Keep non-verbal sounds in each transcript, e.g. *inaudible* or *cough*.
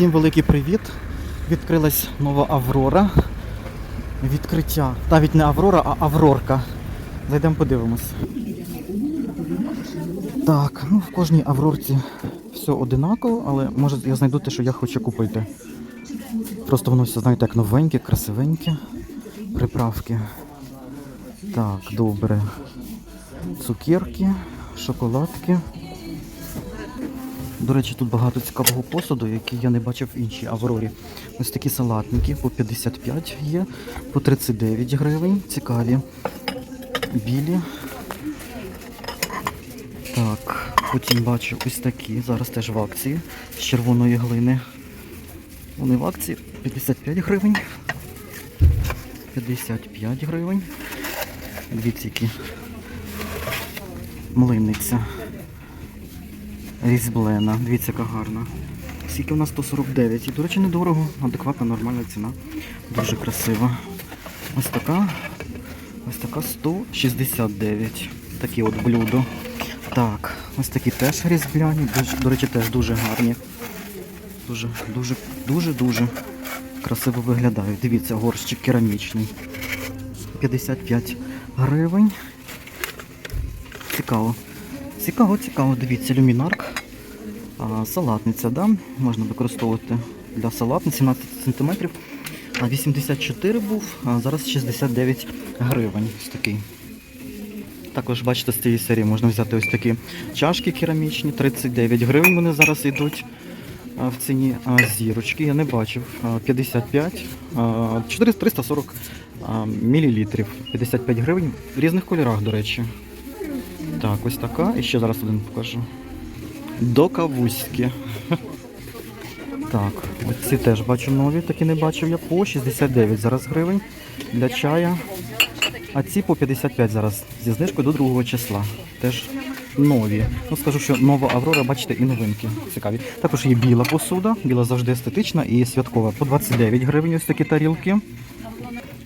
Всім великий привіт! Відкрилась нова Аврора. Відкриття. Навіть не Аврора, а Аврорка. Зайдемо подивимось. Так, ну в кожній Аврорці все одинаково, але може я знайду те, що я хочу купити. Просто воно все, знаєте, як новеньке, красивеньке. Приправки. Так, добре. Цукерки, шоколадки. До речі, тут багато цікавого посуду, який я не бачив в іншій Аврорі. Ось такі салатники по 55 є, по 39 гривень. Цікаві. Білі. Так, потім бачу ось такі. Зараз теж в акції з червоної глини. Вони в акції 55 гривень. 55 гривень. Дивіться, які млинниця. Різьблена. Дивіться, яка гарна. Скільки у нас 149. І, до речі, недорого, адекватна, нормальна ціна. Дуже красива. Ось така. Ось така 169. Такі от блюдо. Так, ось такі теж різьбляні. До речі, теж дуже гарні. Дуже, дуже, дуже, дуже красиво виглядають. Дивіться, горщик керамічний. 55 гривень. Цікаво. Цікаво, цікаво. Дивіться, люмінарк. Салатниця, да? можна використовувати для салатниці 17 см. 84 був, а зараз 69 гривень. Ось такий. Також бачите, з цієї серії можна взяти ось такі чашки керамічні, 39 гривень вони зараз йдуть в ціні. А, зірочки я не бачив. А, 55, а, 400 340 а, мілілітрів. 55 гривень в різних кольорах, до речі. Так, ось така. І ще зараз один покажу. Докавузькі. Так, ось ці теж бачу нові, такі не бачив я по 69 зараз гривень для чая. А ці по 55 зараз зі знижкою до другого числа. Теж нові. Ну скажу, що нова Аврора, бачите, і новинки цікаві. Також є біла посуда, біла завжди естетична і святкова. По 29 гривень ось такі тарілки.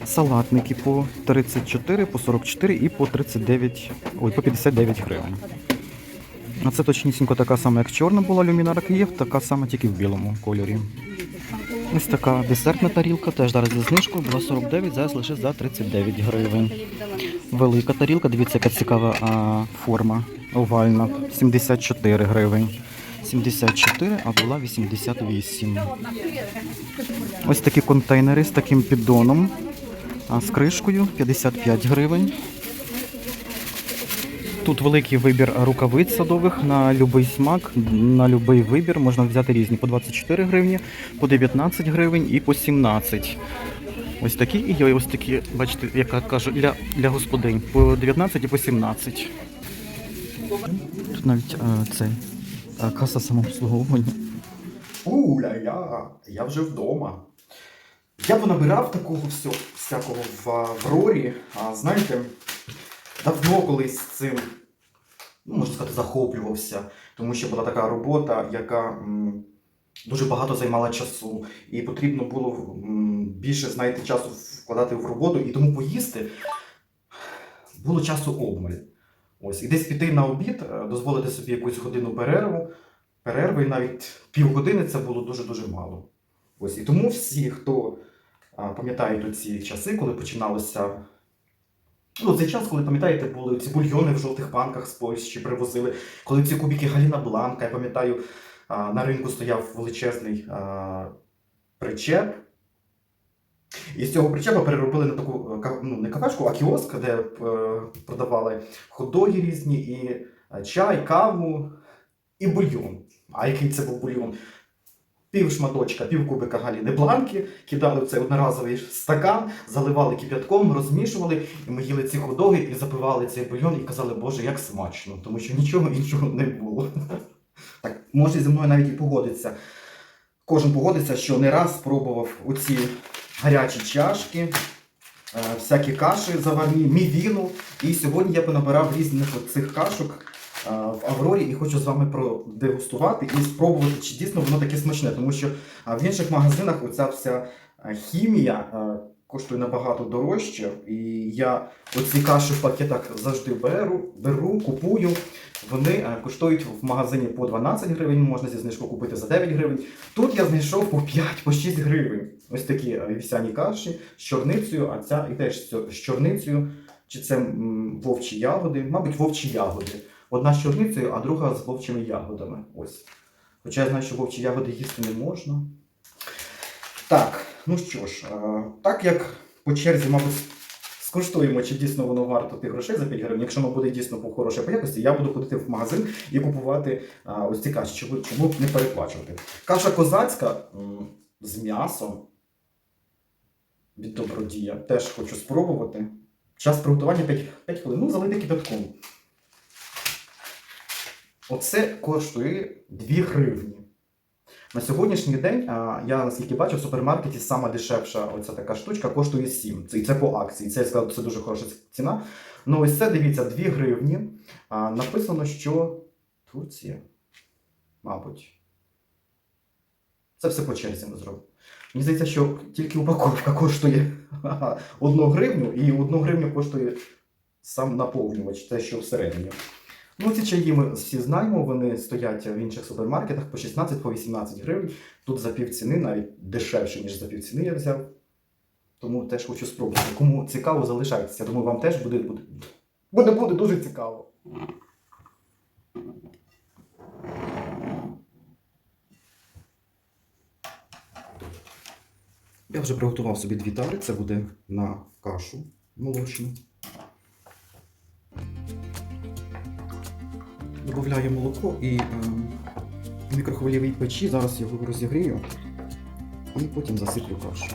Салатники по 34, по 44 і по 39, ой, по 59 гривень. А це точнісінько така сама, як чорна була люмінара Київ, така сама тільки в білому кольорі. Ось така десертна тарілка, теж зараз зі знижкою, була 49, зараз лише за 39 гривень. Велика тарілка, дивіться, яка цікава а, форма овальна, 74 гривень. 74, а була 88. Ось такі контейнери з таким піддоном, а з кришкою 55 гривень. Тут великий вибір рукавиць садових на будь-який смак, на будь-який вибір. Можна взяти різні по 24 гривні, по 19 гривень і по 17. Ось такі і є ось такі, бачите, яка кажу, для, для господинь по 19 і по 17. Тут навіть е, цей е, каса самообслуговування. Уля-ля, я вже вдома. Я понабирав такого всього, всякого в Аврорі, а знаєте, давно колись цим, ну, можна сказати, захоплювався, тому що була така робота, яка дуже багато займала часу, і потрібно було більше, знаєте, часу вкладати в роботу, і тому поїсти було часу обмаль. Ось, і десь піти на обід, е, дозволити собі якусь годину перерву, перерви, і навіть півгодини це було дуже-дуже мало. Ось і тому всі, хто пам'ятають ці часи, коли починалося. Ну, цей час, коли пам'ятаєте, були ці бульйони в жовтих банках з Польщі привозили, коли ці кубики Галіна Бланка, я пам'ятаю, на ринку стояв величезний причеп. І з цього причепа переробили на таку е, ну, не кафешку, а кіоск, де е, продавали хот-доги різні, і е, чай, каву і бульйон. А який це був бульйон? Пів шматочка, пів кубика галіни бланки, кидали в цей одноразовий стакан, заливали кип'ятком, розмішували, і ми їли ці ходоги і запивали цей бульйон і казали, Боже, як смачно, тому що нічого іншого не було. Так, може зі мною навіть і погодиться. Кожен погодиться, що не раз спробував оці гарячі чашки, е, всякі каші заварні, мівіну. І сьогодні я понабирав різних цих кашок в Аврорі і хочу з вами продегустувати і спробувати, чи дійсно воно таке смачне. Тому що е, в інших магазинах оця вся е, хімія, е, коштує набагато дорожче. І я оці каші в пакетах завжди беру, беру, купую. Вони е, коштують в магазині по 12 гривень, можна зі знижкою купити за 9 гривень. Тут я знайшов по 5, по 6 гривень. Ось такі е, вівсяні каші з чорницею, а ця і теж з чорницею. Чи це вовчі ягоди? Мабуть, вовчі ягоди. Одна з чорницею, а друга з вовчими ягодами. Ось. Хоча я знаю, що вовчі ягоди їсти не можна. Так, ну що ж, е, так як по черзі, мабуть, скуштуємо, чи дійсно воно варто тих грошей за 5 гривень. Якщо воно буде дійсно по хорошій по якості, я буду ходити в магазин і купувати ось ці каші, чому, чому не переплачувати. Каша козацька з м'ясом від добродія. Теж хочу спробувати. Час приготування 5, 5 хвилин. Ну, залити кипятком. Оце коштує 2 гривні. На сьогоднішній день, я наскільки бачу, в супермаркеті сама дешевша оця така штучка коштує 7. І це по акції. Це я сказав, це дуже хороша ціна. Ну ось це дивіться, 2 гривні. Написано, що Турція. Мабуть. Це все по черзі ми зробимо. Мені здається, що тільки упаковка коштує *laughs* 1 гривню, і 1 гривню коштує сам наповнювач, те, що всередині. Ну, ці чаї ми всі знаємо, вони стоять в інших супермаркетах по 16 по 18 гривень. Тут за півціни, навіть дешевше, ніж за півціни я взяв. Тому теж хочу спробувати. Кому цікаво, залишайтеся. Думаю, вам теж буде, буде, буде, буде дуже цікаво. Я вже приготував собі дві тари, це буде на кашу молочну. Добавляю молоко і е, в мікрохвильовій печі. Зараз його розігрію і потім засиплю кашу.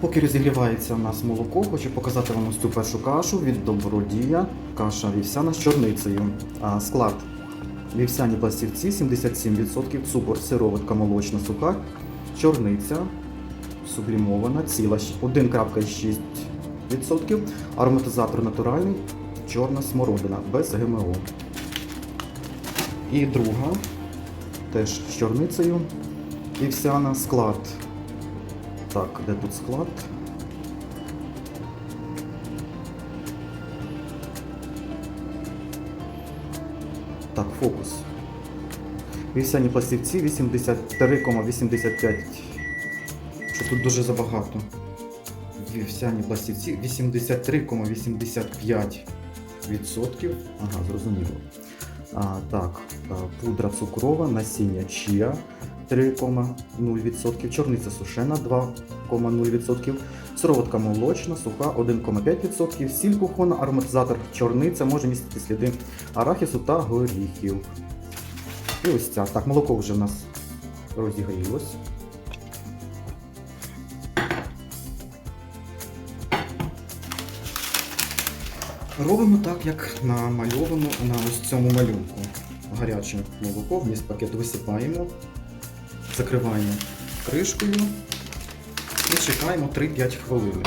Поки розігрівається у нас молоко, хочу показати вам ось цю першу кашу від добродія. Каша вівсяна з чорницею. А, склад вівсяні пластівці 77%, цукор, сироватка молочна суха, чорниця сублімована, ціла 1,6%, ароматизатор натуральний, чорна смородина без ГМО. І друга, теж з чорницею, вівсяна склад. Так, де тут склад? Так, фокус. Вівсяні пластівці 83,85. Що тут дуже забагато. Вівсяні пластівці 83,85%. Ага, зрозуміло. А, так, пудра цукрова, насіння чия 3,0%, чорниця сушена 2,0%, сироватка молочна, суха 1,5%, сіль кухона, ароматизатор чорниця може містити сліди арахісу та горіхів. І ось ця. Так, молоко вже в нас розігрілось. Робимо так, як намальовано на ось цьому малюнку. Гаряче молоко вміст пакет висипаємо, закриваємо кришкою і чекаємо 3-5 хвилин.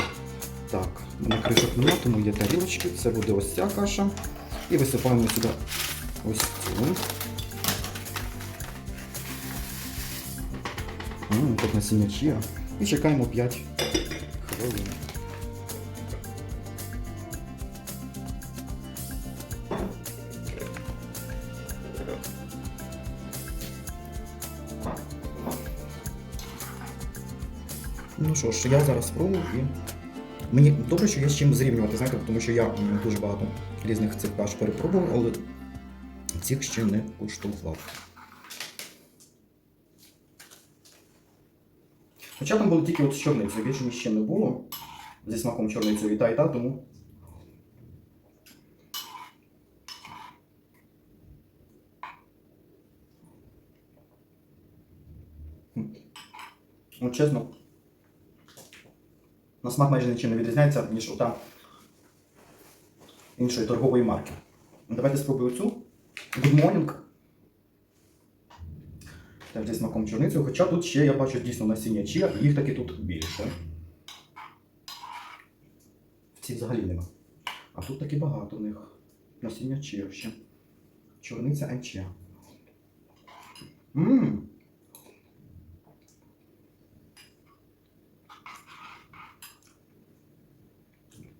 Так, мене кришок немає, тому є тарілочки. Це буде ось ця каша. І висипаємо сюди ось цю. Тут насіння чия. І чекаємо 5 хвилин. Ну що ж, я зараз спробую і. Мені добре, що є з чим зрівнювати, знаєте, тому що я дуже багато різних цих каш перепробував, але цих ще не куштував. Хоча там було тільки от з чорницею, більше ні ще не було. Зі смаком чорницею і та, і та, тому. От чесно, на смак майже нічим не відрізняється, ніж у там іншої торгової марки. Давайте спробую цю. Good morning. Теж зі смаком чорницею, хоча тут ще я бачу дійсно насіння чия, їх таки тут більше. В цій взагалі нема. А тут таки багато в них. Насіння чия ще. Чорниця чия. Ммм.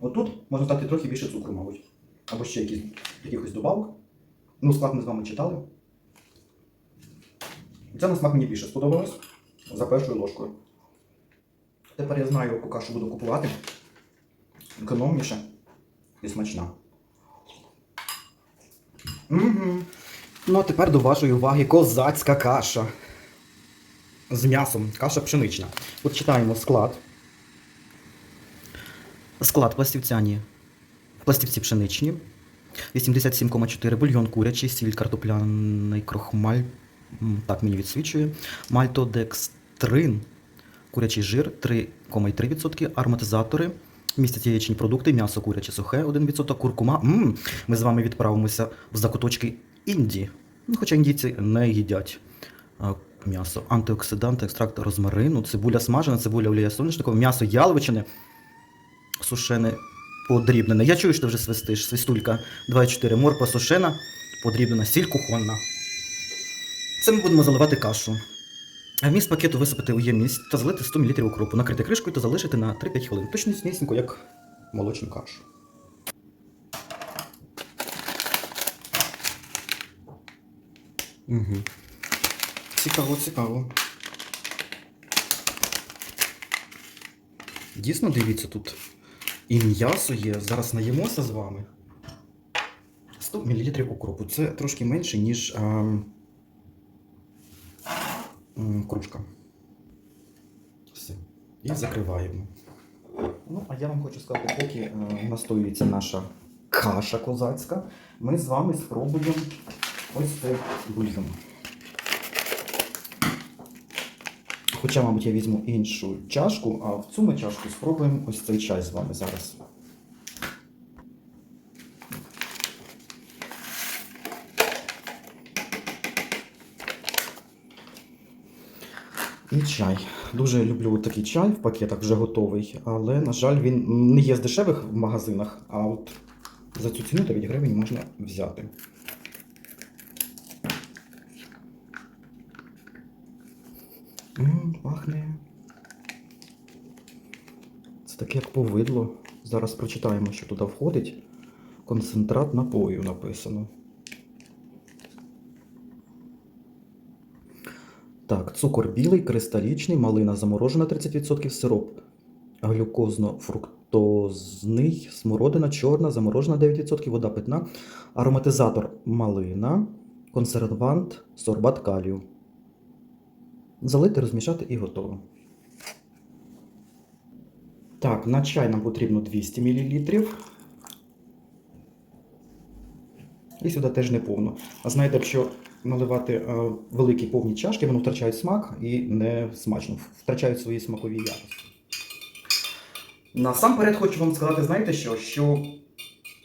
Тут можна дати трохи більше цукру, мабуть. Або ще якісь, якихось добавок. Ну, склад ми з вами читали. Це на смак мені більше сподобалось за першою ложкою. Тепер я знаю, яку кашу буду купувати. Економніше і смачна. Угу. Ну, а тепер до вашої уваги козацька каша. З м'ясом. Каша пшенична. От читаємо склад. Склад пластівцяні. Пластівці пшеничні. 87,4 бульйон курячий, сіль картопляний крохмаль. Так мені відсвічує. Мальтодекстрин. Курячий жир 3,3%, ароматизатори. Містять яєчні продукти, м'ясо куряче сухе 1%, куркума. М, Ми з вами відправимося в закуточки Індії. Ну, Хоча індійці не їдять м'ясо. Антиоксиданти, екстракт розмарину, цибуля смажена, цибуля олія соняшникова, м'ясо яловичини, сушене, подрібнене. Я чую, що ти вже свистиш. Свистулька 2,4 морква сушена, подрібнена, сіль кухонна. Це ми будемо заливати кашу. Вміст пакету висипати у ємність та залити 100 мл укропу, накрити кришкою та залишити на 3-5 хвилин. Точно снісінько, як молочну кашу. Угу. Цікаво, цікаво. Дійсно, дивіться, тут і м'ясо є. Зараз наїмося з вами. 100 мл укропу. Це трошки менше, ніж ем, кружка. Все. І закриваємо. Ну, а я вам хочу сказати, поки е, настоюється наша каша козацька, ми з вами спробуємо ось цей бульйон. Хоча, мабуть, я візьму іншу чашку, а в цю ми чашку спробуємо ось цей чай з вами зараз. І чай. Дуже люблю такий чай в пакетах вже готовий, але, на жаль, він не є з дешевих в магазинах, а от за цю ціну 9 гривень можна взяти. Пахне. Це таке як повидло. Зараз прочитаємо, що туди входить. Концентрат напою написано. Так, цукор білий, кристалічний, малина заморожена 30%, сироп глюкозно-фруктозний, смородина чорна, заморожена 9%, вода питна, ароматизатор малина, консервант, сорбат калію. Залити, розмішати і готово. Так, на чай нам потрібно 200 мл. І сюди теж не повно. А знаєте, якщо наливати е, великі повні чашки, воно втрачає смак і не смачно, втрачають свої смакові якості. Насамперед хочу вам сказати, знаєте що? Що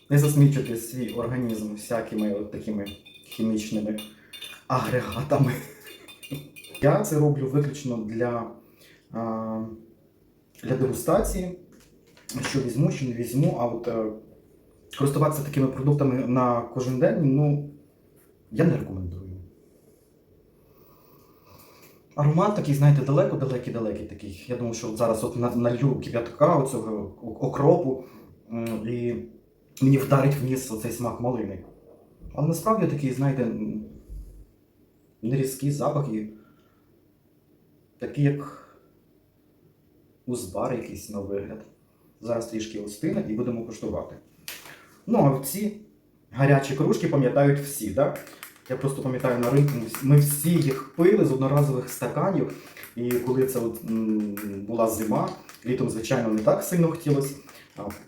не засмічувати свій організм всякими такими хімічними агрегатами. Я це роблю виключно для, для дегустації. Що візьму, що не візьму, а от е, користуватися такими продуктами на кожен день, ну, я не рекомендую. Аромат такий, знаєте, далеко-далекий-далекий такий. Я думаю, що от зараз от налью кип'ятка оцього окропу і мені вдарить в ніс оцей смак малини. Але насправді такий, знаєте, нерізкий запах і такий, як узбар якийсь на вигляд. Зараз трішки остине і будемо куштувати. Ну, а ці гарячі кружки пам'ятають всі, так? Я просто пам'ятаю на ринку, ми всі їх пили з одноразових стаканів. І коли це от, м, була зима, літом, звичайно, не так сильно хотілося.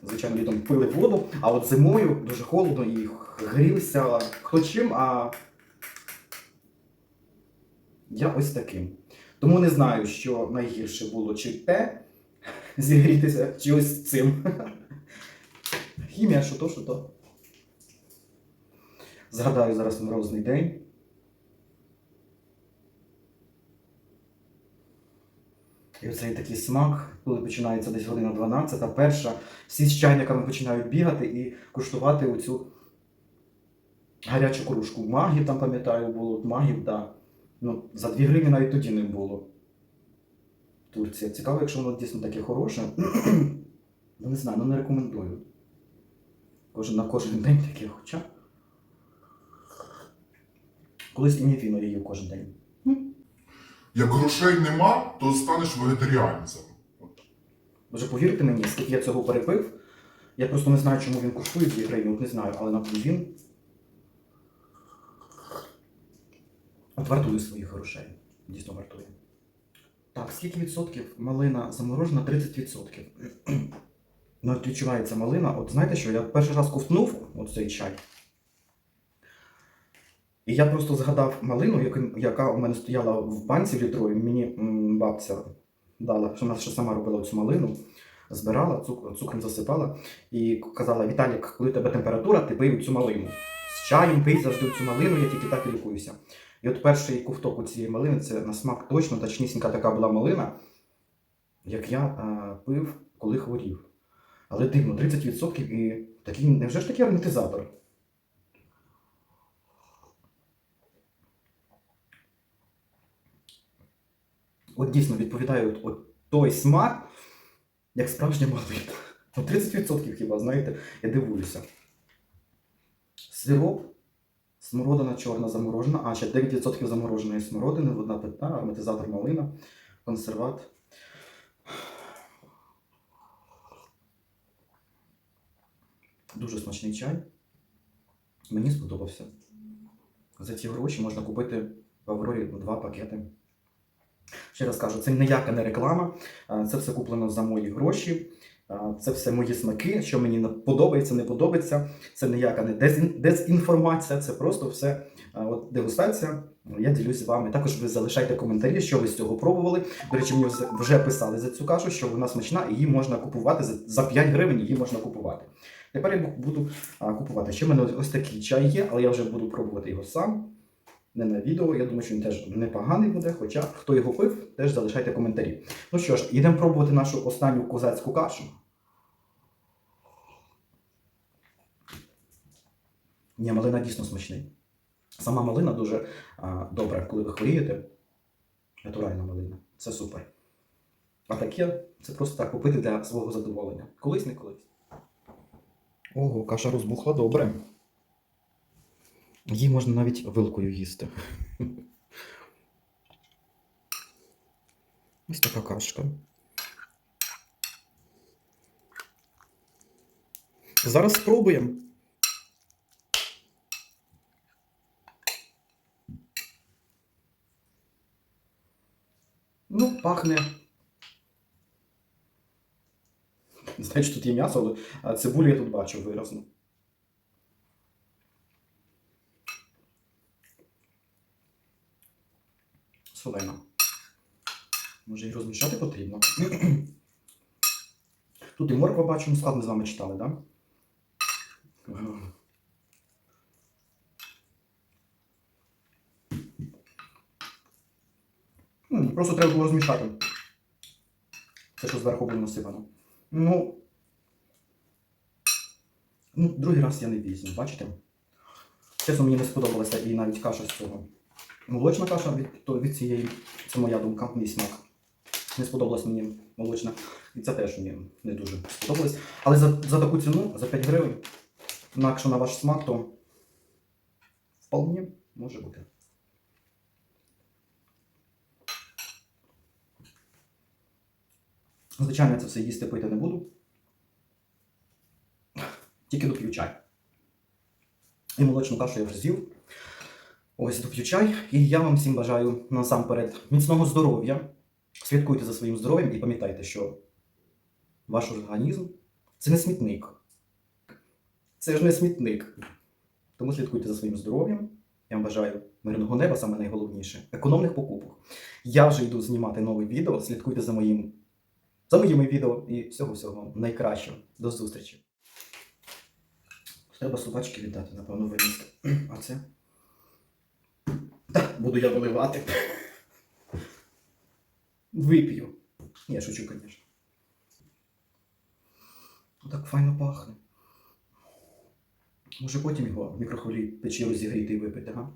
Звичайно, літом пили воду, а от зимою дуже холодно і грілися хто чим, а я ось таким. Тому не знаю, що найгірше було, чи те *laughs* зігрітися, чи ось цим. *laughs* Хімія, що то, що то. Згадаю зараз морозний день. І оцей такий смак, коли починається десь година 12, а перша, всі з чайниками починають бігати і куштувати оцю гарячу кружку. Магів там, пам'ятаю, було, магів, да. Ну, за 2 гривні навіть тоді не було. Турція. Цікаво, якщо воно дійсно таке хороше. *clears throat* ну, не знаю, ну не рекомендую. Кожен на кожен день таке хоча. Колись і Ніфіно я їв кожен день. Як грошей нема, то станеш вегетаріанцем. Вже повірте мені, скільки я цього перепив. Я просто не знаю, чому він коштує 2 гривні, от не знаю, але він. От вартує своїх грошей. Дійсно вартує. Так, скільки відсотків малина заморожена? 30%. *clears throat* Ну, відчувається малина. От знаєте що, я перший раз ковтнув от цей чай. І я просто згадав малину, яка- у мене стояла в банці літровій. Мені бабця дала, що вона ще сама робила цю малину, збирала, цук- цукром засипала і казала: Віталік, коли у тебе температура, ти пий цю малину. З чаєм пий завжди цю малину, я тільки так і лікуюся. І от перший ковток у цієї малини це на смак точно, точнісінька така була малина, як я е, пив, коли хворів. Але дивно, 30% і такий, невже ж такий ароматизатор? От дійсно відповідає от, от той смак, як справжня малина. Ну, 30% хіба, знаєте, я дивуюся. Сироп, смородина чорна заморожена, а ще 9% замороженої смородини, вода питна, ароматизатор малина, консерват. Дуже смачний чай. Мені сподобався. За ці гроші можна купити в Аврорі два пакети. Ще раз кажу, це ніяка не реклама, це все куплено за мої гроші. Це все мої смаки, що мені подобається, не подобається. Це ніяка не дезінформація, це просто все от, дегустація. Я ділюсь з вами. Також ви залишайте коментарі, що ви з цього пробували. До речі, мені вже- писали за цю кашу, що вона смачна і її можна купувати за 5 гривень. Її можна купувати. Тепер я буду купувати. Ще в мене ось такий чай є, але я вже буду пробувати його сам. Не на відео. Я думаю, що він теж непоганий буде. Хоча хто його пив, теж залишайте коментарі. Ну що ж, йдемо пробувати нашу останню козацьку кашу. Ні, малина дійсно смачний. Сама малина дуже а, добра, коли ви хворієте. Натуральна малина. Це супер. А таке це просто так попити для свого задоволення. Колись не колись. Ого, каша розбухла добре. Її можна навіть вилкою їсти. Ось така кашка. Зараз спробуємо. Ну, пахне. Значить, тут є м'ясо, але цибулю я тут бачу виразно. Солена. Може, її розмішати потрібно. *clears throat* Тут і морква бачу, ми з вами читали, так? Да? Просто треба було розмішати. Те, що зверху було насипано. Ну. Ну, другий раз я не візьму, бачите? Чесно, мені не сподобалася і навіть каша з цього. Молочна каша від, то, від цієї, це моя думка, мій смак. Не сподобалась мені молочна. І це теж мені не дуже сподобалось. Але за, за таку ціну, за 5 гривень, інакше на ваш смак, то вполне може бути. Звичайно, це все їсти пити не буду. Тільки доп'ю чай. І молочну кашу я вже з'їв. Ось доп'ю чай. І я вам всім бажаю насамперед міцного здоров'я. Слідкуйте за своїм здоров'ям і пам'ятайте, що ваш організм це не смітник. Це ж не смітник. Тому слідкуйте за своїм здоров'ям. Я вам бажаю мирного неба, саме найголовніше, економних покупок. Я вже йду знімати нове відео. Слідкуйте за моїм за моїми відео і всього-всього найкращого. До зустрічі. Треба собачки віддати, напевно, винести. А це? Буду я виливати. Вип'ю. Ні, шучу, звісно. Так файно пахне. Може потім його в мікрохвилі печі розігріти і випити, га?